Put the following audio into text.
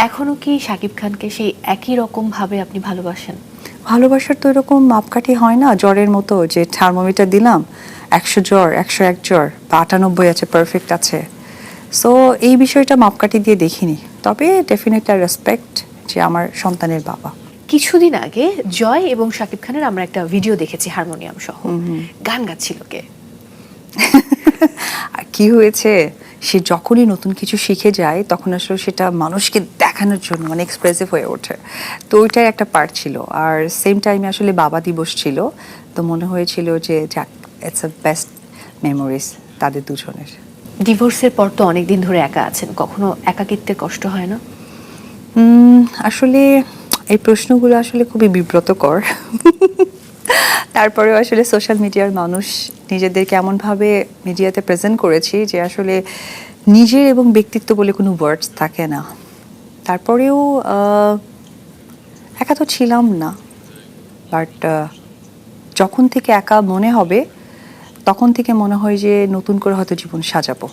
এখনও কি শাকিব খানকে সেই একই রকম ভাবে আপনি ভালোবাসেন? ভালোবাসার তো এরকম মাপকাঠি হয় না জ্বরের মতো যে থার্মোমিটার দিলাম একশো জ্বর একশো এক জ্বর বা আটানব্বই আছে পারফেক্ট আছে। সো এই বিষয়টা মাপকাঠি দিয়ে দেখিনি। তবে ডেফিনেটলি রেসপেক্ট যে আমার সন্তানের বাবা। কিছুদিন আগে জয় এবং শাকিব খানের আমরা একটা ভিডিও দেখেছি হারমোনিয়াম সহ। গান গাচ্ছিল কে? কি হয়েছে? সে যখনই নতুন কিছু শিখে যায় তখন আসলে সেটা মানুষকে দেখানোর জন্য মানে এক্সপ্রেসিভ হয়ে ওঠে। তো ওইটাই একটা পার্ট ছিল। আর সেম টাইমে আসলে বাবা দিবস ছিল। তো মনে হয়েছিল যে যাক ইটস আ বেস্ট মেমোরিজ তাদের দুজনের। ডিভোর্সের পর তো অনেকদিন ধরে একা আছেন। কখনো একাকিত্বের কষ্ট হয় না? আসলে এই প্রশ্নগুলো আসলে খুবই বিব্রতকর। তারপরেও আসলে সোশ্যাল মিডিয়ার মানুষ নিজেদেরকে এমনভাবে মিডিয়াতে প্রেজেন্ট করেছি যে আসলে নিজের এবং ব্যক্তিত্ব বলে কোনো ওয়ার্ডস থাকে না। তারপরেও একা তো ছিলাম না। বাট যখন থেকে একা মনে হবে, তখন থেকে মনে হয় যে নতুন করে হয়তো জীবন সাজাবো।